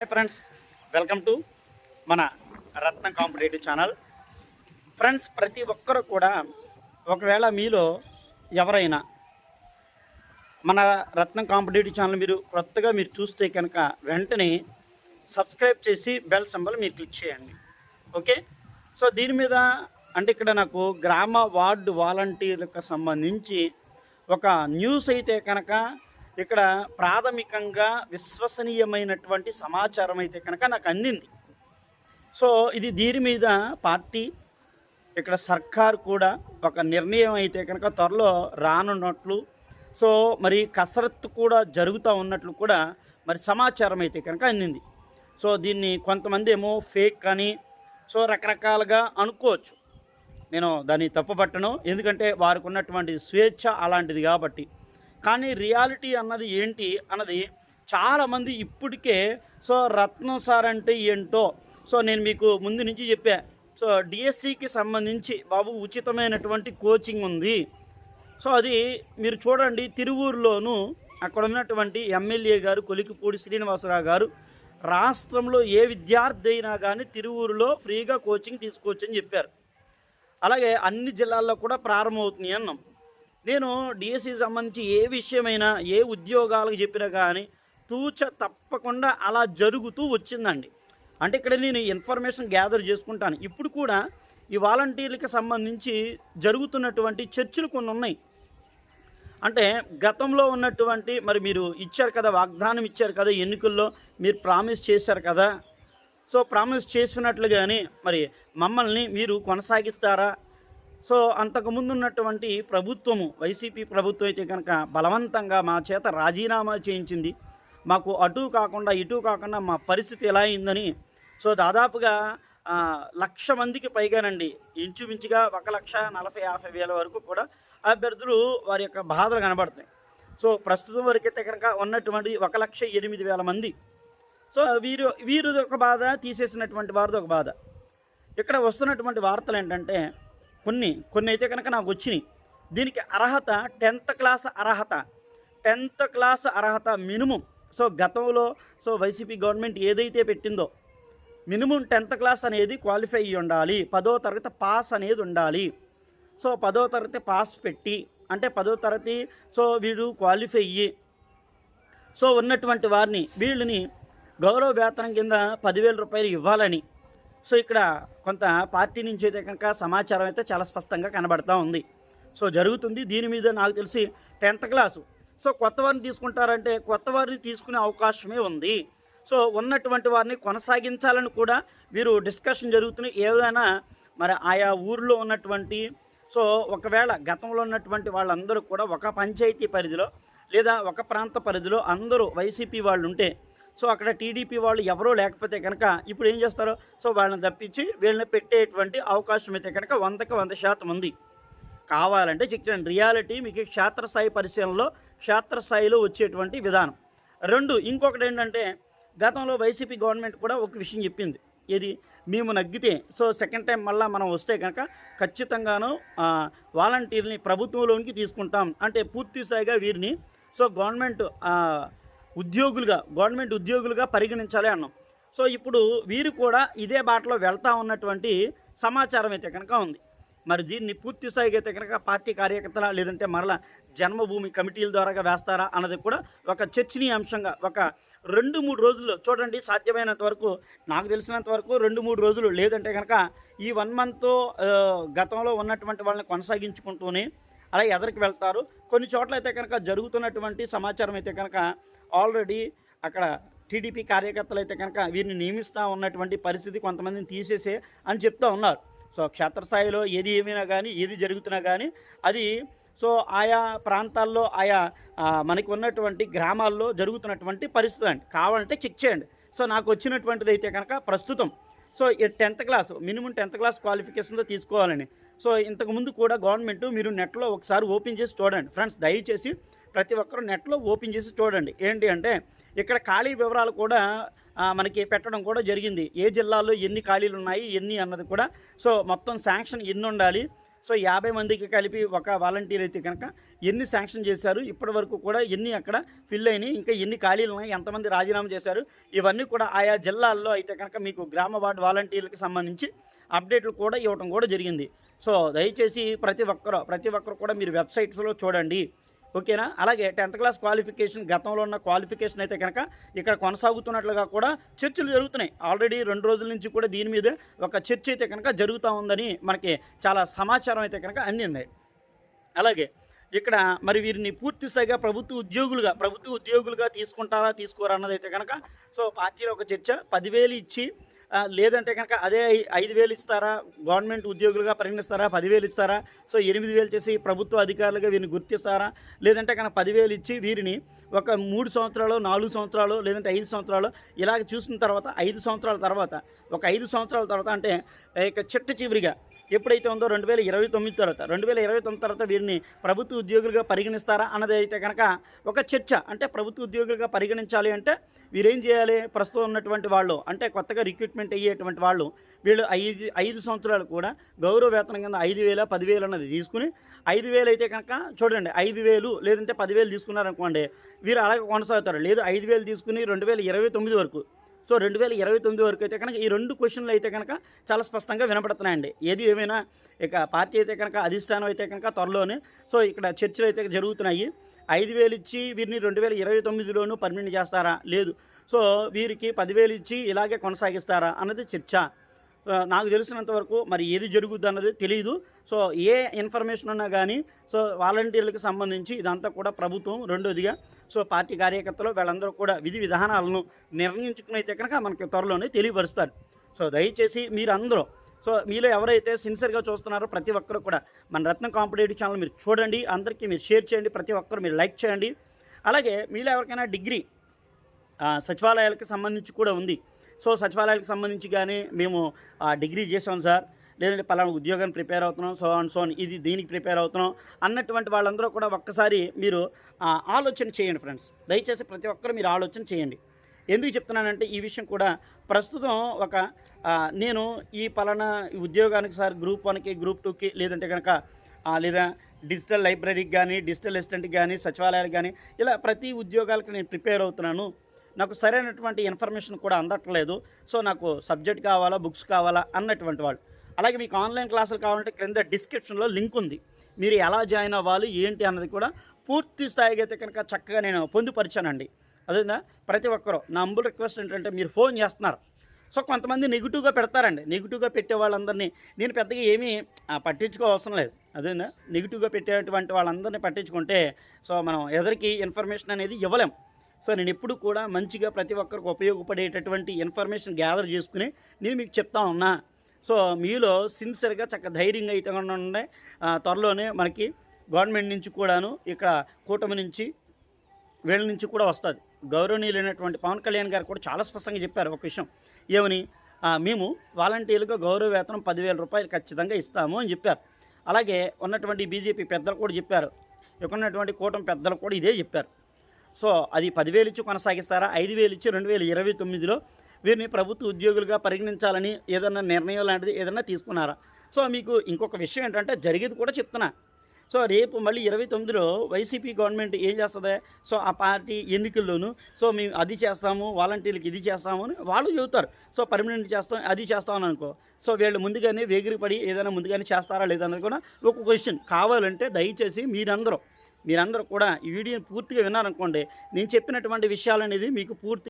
Hi friends welcome to మన రత్నం competitive channel. Friends ప్రతి ఒక్కరు కూడా ఒకవేళ మీలో ఎవరైనా మన రత్నం కాంపిటేటివ్ ఛానల్ మీరు కొత్తగా మీరు చూస్తే కనుక వెంటనే సబ్స్క్రైబ్ చేసి బెల్ సింబల్ మీరు క్లిక్ చేయండి. ఓకే సో దీని మీద అంటే ఇక్కడ నాకు గ్రామ వార్డు వాలంటీర్లకు సంబంధించి ఒక న్యూస్ అయితే కనుక ఇక్కడ ప్రాథమికంగా విశ్వసనీయమైనటువంటి సమాచారం అయితే కనుక నాకు అందింది. సో ఇది దీని మీద పార్టీ ఇక్కడ సర్కార్ కూడా ఒక నిర్ణయం అయితే కనుక త్వరలో రానున్నట్లు సో మరి కసరత్తు కూడా జరుగుతూ ఉన్నట్లు కూడా మరి సమాచారం అయితే కనుక అందింది. సో దీన్ని కొంతమంది ఏమో ఫేక్ అని సో రకరకాలుగా అనుకోవచ్చు. నేను దాన్ని తప్పుపట్టను. ఎందుకంటే వారికి ఉన్నటువంటి స్వేచ్ఛ అలాంటిది కాబట్టి. కానీ రియాలిటీ అన్నది ఏంటి అన్నది చాలామంది ఇప్పటికే సో రత్నం సార్ అంటే ఏంటో? సో నేను మీకు ముందు నుంచి చెప్పా. సో డిఎస్సికి సంబంధించి బాబు ఉచితమైనటువంటి కోచింగ్ ఉంది. సో అది మీరు చూడండి తిరువూరులోను అక్కడ ఉన్నటువంటి ఎమ్మెల్యే గారు కొలికిపూడి శ్రీనివాసరావు గారు రాష్ట్రంలో ఏ విద్యార్థి అయినా కానీ తిరువూరులో ఫ్రీగా కోచింగ్ తీసుకోవచ్చని చెప్పారు. అలాగే అన్ని జిల్లాల్లో కూడా ప్రారంభమవుతుంది అన్నాం. నేను డిఎస్సి సంబంధించి ఏ విషయమైనా ఏ ఉద్యోగాలకు చెప్పినా కానీ తూచ తప్పకుండా అలా జరుగుతూ వచ్చిందండి. అంటే ఇక్కడ నేను ఇన్ఫర్మేషన్ గ్యాదర్ చేసుకుంటాను. ఇప్పుడు కూడా ఈ వాలంటీర్లకి సంబంధించి జరుగుతున్నటువంటి చర్చలు కొన్ని ఉన్నాయి. అంటే గతంలో ఉన్నటువంటి మరి మీరు ఇచ్చారు కదా వాగ్దానం ఇచ్చారు కదా ఎన్నికల్లో మీరు ప్రామిస్ చేశారు కదా. సో ప్రామిస్ చేసినట్లుగానే మరి మమ్మల్ని మీరు కొనసాగిస్తారా? సో అంతకుముందు ఉన్నటువంటి ప్రభుత్వము వైసీపీ ప్రభుత్వం అయితే కనుక బలవంతంగా మా చేత రాజీనామా చేయించింది. మాకు అటు కాకుండా ఇటు కాకుండా మా పరిస్థితి ఎలా అయిందని సో దాదాపుగా లక్ష మందికి పైగానండి ఇంచుమించుగా ఒక లక్ష నలభై యాభై వేల వరకు కూడా అభ్యర్థులు వారి యొక్క బాధలు కనబడుతున్నాయి సో ప్రస్తుతం వరకైతే కనుక ఉన్నటువంటి ఒక లక్ష ఎనిమిది వేల మంది. సో వీరు వీరిది ఒక బాధ తీసేసినటువంటి వారిది ఒక బాధ. ఇక్కడ వస్తున్నటువంటి వార్తలు ఏంటంటే కొన్ని కొన్ని అయితే కనుక నాకు వచ్చినాయి. దీనికి అర్హత టెన్త్ క్లాస్ అర్హత. టెన్త్ క్లాస్ అర్హత మినిమం. సో గతంలో సో వైసీపీ గవర్నమెంట్ ఏదైతే పెట్టిందో మినిమం టెన్త్ క్లాస్ అనేది క్వాలిఫై అయ్యి ఉండాలి. పదో తరగతి పాస్ అనేది ఉండాలి. సో పదో తరగతి పాస్ పెట్టి అంటే పదో తరగతి సో వీడు క్వాలిఫై అయ్యి సో ఉన్నటువంటి వారిని వీళ్ళని గౌరవ వేతనం కింద పదివేల రూపాయలు ఇవ్వాలని సో ఇక్కడ కొంత పార్టీ నుంచి అయితే కనుక సమాచారం అయితే చాలా స్పష్టంగా కనబడతా ఉంది. సో జరుగుతుంది. దీని మీద నాకు తెలిసి టెన్త్ క్లాసు. సో కొత్త వారిని తీసుకుంటారంటే కొత్త వారిని తీసుకునే అవకాశమే ఉంది. సో ఉన్నటువంటి వారిని కొనసాగించాలని కూడా వీరు డిస్కషన్ జరుగుతున్నాయి. ఏదైనా మరి ఆయా ఊర్లో ఉన్నటువంటి సో ఒకవేళ గతంలో ఉన్నటువంటి వాళ్ళందరూ కూడా ఒక పంచాయతీ పరిధిలో లేదా ఒక ప్రాంత పరిధిలో అందరూ వైసీపీ వాళ్ళు ఉంటే సో అక్కడ టీడీపీ వాళ్ళు ఎవరో లేకపోతే కనుక ఇప్పుడు ఏం చేస్తారో? సో వాళ్ళని తప్పించి వీళ్ళని పెట్టేటువంటి అవకాశం అయితే కనుక వందకి వంద శాతం ఉంది. కావాలంటే చెప్తాను రియాలిటీ మీకు క్షేత్రస్థాయి పరిశీలనలో క్షేత్రస్థాయిలో వచ్చేటువంటి విధానం. రెండు ఇంకొకటి ఏంటంటే గతంలో వైసీపీ గవర్నమెంట్ కూడా ఒక విషయం చెప్పింది. ఇది మేము నగ్గితే సో సెకండ్ టైం మళ్ళీ మనం వస్తే కనుక ఖచ్చితంగాను వాలంటీర్ని ప్రభుత్వంలోనికి తీసుకుంటాం. అంటే పూర్తి స్థాయిగా వీరిని సో గవర్నమెంట్ ఉద్యోగులుగా గవర్నమెంట్ ఉద్యోగులుగా పరిగణించాలి అన్నాం. సో ఇప్పుడు వీరు కూడా ఇదే బాటలో వెళ్తా ఉన్నటువంటి సమాచారం అయితే కనుక ఉంది. మరి దీన్ని పూర్తి స్థాయిగా అయితే కనుక పార్టీ కార్యకర్తల లేదంటే మరలా జన్మభూమి కమిటీల ద్వారా వేస్తారా అన్నది కూడా ఒక చర్చనీయాంశంగా ఒక రెండు మూడు రోజులు చూడండి సాధ్యమైనంత వరకు నాకు తెలిసినంత వరకు రెండు మూడు రోజులు లేదంటే కనుక ఈ వన్ మంత్ గతంలో ఉన్నటువంటి వాళ్ళని కొనసాగించుకుంటూనే అలా ఎదరికి వెళ్తారు. కొన్ని చోట్ల అయితే కనుక జరుగుతున్నటువంటి సమాచారం అయితే కనుక ఆల్రెడీ అక్కడ టీడీపీ కార్యకర్తలు అయితే కనుక వీరిని నియమిస్తూ ఉన్నటువంటి పరిస్థితి కొంతమందిని తీసేసే అని చెప్తూ ఉన్నారు. సో క్షేత్రస్థాయిలో ఏది ఏమైనా కానీ ఏది జరుగుతున్నా కానీ అది సో ఆయా ప్రాంతాల్లో ఆయా మనకు ఉన్నటువంటి గ్రామాల్లో జరుగుతున్నటువంటి పరిస్థితి అండి. కావాలంటే చెక్ చేయండి. సో నాకు వచ్చినటువంటిది అయితే కనుక ప్రస్తుతం. So tenth class minimum tenth class క్వాలిఫికేషన్తో తీసుకోవాలని సో ఇంతకుముందు కూడా గవర్నమెంట్ మీరు నెట్లో ఒకసారి ఓపెన్ చేసి చూడండి. ఫ్రెండ్స్ దయచేసి ప్రతి ఒక్కరు నెట్లో ఓపెన్ చేసి చూడండి. ఏంటి అంటే ఇక్కడ ఖాళీ వివరాలు కూడా మనకి పెట్టడం కూడా జరిగింది. ఏ జిల్లాలో ఎన్ని ఖాళీలు ఉన్నాయి ఎన్ని అన్నది కూడా. సో మొత్తం శాంక్షన్ ఎన్ని ఉండాలి సో యాభై మందికి కలిపి ఒక వాలంటీర్ అయితే కనుక ఎన్ని శాంక్షన్ చేశారు ఇప్పటి వరకు కూడా ఎన్ని అక్కడ ఫిల్ అయినాయి ఇంకా ఎన్ని ఖాళీలు ఉన్నాయి ఎంతమంది రాజీనామా చేశారు ఇవన్నీ కూడా ఆయా జిల్లాల్లో అయితే కనుక మీకు గ్రామ వార్డు వాలంటీర్లకు సంబంధించి అప్డేట్లు కూడా ఇవ్వడం కూడా జరిగింది. సో దయచేసి ప్రతి ఒక్కరు ప్రతి ఒక్కరు కూడా మీరు వెబ్సైట్స్లో చూడండి. ఓకేనా? అలాగే టెన్త్ క్లాస్ క్వాలిఫికేషన్ గతంలో ఉన్న క్వాలిఫికేషన్ అయితే కనుక ఇక్కడ కొనసాగుతున్నట్లుగా కూడా చర్చలు జరుగుతున్నాయి. ఆల్రెడీ రెండు రోజుల నుంచి కూడా దీని మీద ఒక చర్చ అయితే కనుక జరుగుతూ ఉందని మనకి చాలా సమాచారం అయితే కనుక అందింది. అలాగే ఇక్కడ మరి వీరిని పూర్తి స్థాయిగా ప్రభుత్వ ఉద్యోగులుగా ప్రభుత్వ ఉద్యోగులుగా తీసుకుంటారా తీసుకోరా అన్నది అయితే కనుక సో పార్టీలో ఒక చర్చ పదివేలు ఇచ్చి లేదంటే కనుక అదే ఐదు వేలు ఇస్తారా? గవర్నమెంట్ ఉద్యోగులుగా పరిగణిస్తారా? పదివేలు ఇస్తారా? సో ఎనిమిది వేలు చేసి ప్రభుత్వ అధికారులుగా వీరిని గుర్తిస్తారా? లేదంటే కనుక పదివేలు ఇచ్చి వీరిని ఒక మూడు సంవత్సరాలు నాలుగు సంవత్సరాలు లేదంటే ఐదు సంవత్సరాలు ఇలాగ చూసిన తర్వాత ఐదు సంవత్సరాల తర్వాత ఒక ఐదు సంవత్సరాల తర్వాత అంటే ఇక చిట్ట చివరిగా ఎప్పుడైతే ఉందో రెండు వేల ఇరవై తొమ్మిది తర్వాత రెండు వేల ఇరవై తొమ్మిది తర్వాత వీరిని ప్రభుత్వ ఉద్యోగులుగా పరిగణిస్తారా అన్నది అయితే కనుక ఒక చర్చ. అంటే ప్రభుత్వ ఉద్యోగులుగా పరిగణించాలి అంటే వీరేం చేయాలి? ప్రస్తుతం ఉన్నటువంటి వాళ్ళు అంటే కొత్తగా రిక్రూట్మెంట్ అయ్యేటువంటి వాళ్ళు వీళ్ళు ఐదు ఐదు సంవత్సరాలు కూడా గౌరవ వేతనం కింద ఐదు వేల పదివేలు అన్నది తీసుకుని ఐదు వేలు అయితే కనుక చూడండి ఐదు వేలు లేదంటే పదివేలు తీసుకున్నారనుకోండి వీరు అలాగే కొనసాగుతారు. లేదు ఐదు వేలు తీసుకుని రెండు వేల ఇరవై తొమ్మిది వరకు సో రెండు వేల ఇరవై తొమ్మిది వరకు అయితే కనుక ఈ రెండు క్వశ్చన్లు అయితే కనుక చాలా స్పష్టంగా వినపడుతున్నాయండి. ఏది ఏమైనా ఇక పార్టీ అయితే కనుక అధిష్టానం అయితే కనుక త్వరలోనే సో ఇక్కడ చర్చలు అయితే జరుగుతున్నాయి. ఐదు వేలు ఇచ్చి వీరిని రెండు వేల ఇరవై తొమ్మిదిలోనూ పర్మిట్ చేస్తారా? లేదు. సో వీరికి పదివేలు ఇచ్చి ఇలాగే కొనసాగిస్తారా అన్నది చర్చ. నాకు తెలిసినంత వరకు మరి ఏది జరుగుద్ది అన్నది తెలియదు సో ఏ ఇన్ఫర్మేషన్ ఉన్నా కానీ సో వాలంటీర్లకు సంబంధించి ఇదంతా కూడా ప్రభుత్వం రెండోదిగా సో పార్టీ కార్యకర్తలు వీళ్ళందరూ కూడా విధి విధానాలను నిర్ణయించుకునైతే కనుక మనకి త్వరలోనే తెలియపరుస్తారు. సో దయచేసి మీరందరూ సో మీలో ఎవరైతే సిన్సియర్గా చూస్తున్నారో ప్రతి ఒక్కరు కూడా మన రత్న కాంపిటేటివ్ ఛానల్ మీరు చూడండి అందరికీ మీరు షేర్ చేయండి ప్రతి ఒక్కరు మీరు లైక్ చేయండి. అలాగే మీలో ఎవరికైనా డిగ్రీ సచివాలయాలకు సంబంధించి కూడా ఉంది. సో సచివాలయాలకు సంబంధించి కానీ మేము ఆ, డిగ్రీ చేసాం సార్. లేదంటే పలానా ఉద్యోగాన్ని ప్రిపేర్ అవుతున్నాం సో అండ్ సో ఇది దీనికి ప్రిపేర్ అవుతున్నాం అన్నటువంటి వాళ్ళందరూ కూడా ఒక్కసారి మీరు ఆలోచన చేయండి ఫ్రెండ్స్. దయచేసి ప్రతి ఒక్కరు మీరు ఆలోచన చేయండి. ఎందుకు చెప్తున్నానంటే ఈ విషయం కూడా ప్రస్తుతం ఒక నేను ఈ పలానా ఉద్యోగానికి సార్ గ్రూప్ వన్కి గ్రూప్ టూకి లేదంటే కనుక లేదా డిజిటల్ లైబ్రరీకి కానీ డిజిటల్ అసిస్టెంట్కి కానీ సచివాలయాలకు కానీ ఇలా ప్రతి ఉద్యోగాలకు నేను ప్రిపేర్ అవుతున్నాను. నాకు సరైనటువంటి ఇన్ఫర్మేషన్ కూడా అందట్లేదు. సో నాకు సబ్జెక్ట్ కావాలా బుక్స్ కావాలా అన్నటువంటి వాళ్ళు. అలాగే మీకు ఆన్లైన్ క్లాసులు కావాలంటే క్రింద డిస్క్రిప్షన్లో లింక్ ఉంది. మీరు ఎలా జాయిన్ అవ్వాలి ఏంటి అన్నది కూడా పూర్తి స్థాయిగా అయితే కనుక చక్కగా నేను పొందుపరిచానండి. అదేవిధంగా ప్రతి ఒక్కరూ నా అంబుల్ రిక్వెస్ట్ ఏంటంటే మీరు ఫోన్ చేస్తున్నారు. సో కొంతమంది నెగిటివ్గా పెడతారండి. నెగిటివ్గా పెట్టే వాళ్ళందరినీ నేను పెద్దగా ఏమీ ఆ, పట్టించుకో అవసరం లేదు. అదేనా నెగిటివ్గా పెట్టేటువంటి వాళ్ళందరినీ పట్టించుకుంటే సో మనం ఎదరికి ఇన్ఫర్మేషన్ అనేది ఇవ్వలేం. సో నేను ఎప్పుడు కూడా మంచిగా ప్రతి ఒక్కరికి ఉపయోగపడేటటువంటి ఇన్ఫర్మేషన్ గ్యాదర్ చేసుకుని నేను మీకు చెప్తా ఉన్నా. సో మీలో సిన్సియర్గా చక్క ధైర్యంగా అయితే ఉండే త్వరలోనే మనకి గవర్నమెంట్ నుంచి కూడాను ఇక్కడ కూటమి నుంచి వీళ్ళ నుంచి కూడా వస్తుంది. గౌరవనీయులైనటువంటి పవన్ కళ్యాణ్ గారు కూడా చాలా స్పష్టంగా చెప్పారు ఒక విషయం. ఏమని? మేము వాలంటీర్లుగా గౌరవ వేతనం పదివేల రూపాయలు ఖచ్చితంగా ఇస్తాము అని చెప్పారు. అలాగే ఉన్నటువంటి బీజేపీ పెద్దలు కూడా చెప్పారు. ఇక్కడ ఉన్నటువంటి కూటమి పెద్దలు కూడా ఇదే చెప్పారు. సో అది పదివేలు ఇచ్చి కొనసాగిస్తారా? ఐదు వేలు ఇచ్చి రెండు వేల ఇరవై తొమ్మిదిలో వీరిని ప్రభుత్వ ఉద్యోగులుగా పరిగణించాలని ఏదైనా నిర్ణయం లాంటిది ఏదైనా తీసుకున్నారా? సో మీకు ఇంకొక విషయం ఏంటంటే జరిగేది కూడా చెప్తున్నా. సో రేపు మళ్ళీ ఇరవై తొమ్మిదిలో వైసీపీ గవర్నమెంట్ ఏం చేస్తుంది? సో ఆ పార్టీ ఎన్నికల్లోనూ సో మేము అది చేస్తాము వాలంటీర్లకు ఇది చేస్తాము అని వాళ్ళు చెబుతారు. సో పర్మనెంట్ చేస్తాం అది చేస్తామని అనుకో. సో వీళ్ళు ముందుగానే వేగిరిపడి ఏదైనా ముందుగానే చేస్తారా లేదన్నది కూడా ఒక క్వశ్చన్ కావాలంటే దయచేసి మీరందరూ మీరందరూ కూడా ఈ వీడియోని పూర్తిగా విన్నారనుకోండి నేను చెప్పినటువంటి విషయాలు అనేది మీకు పూర్తి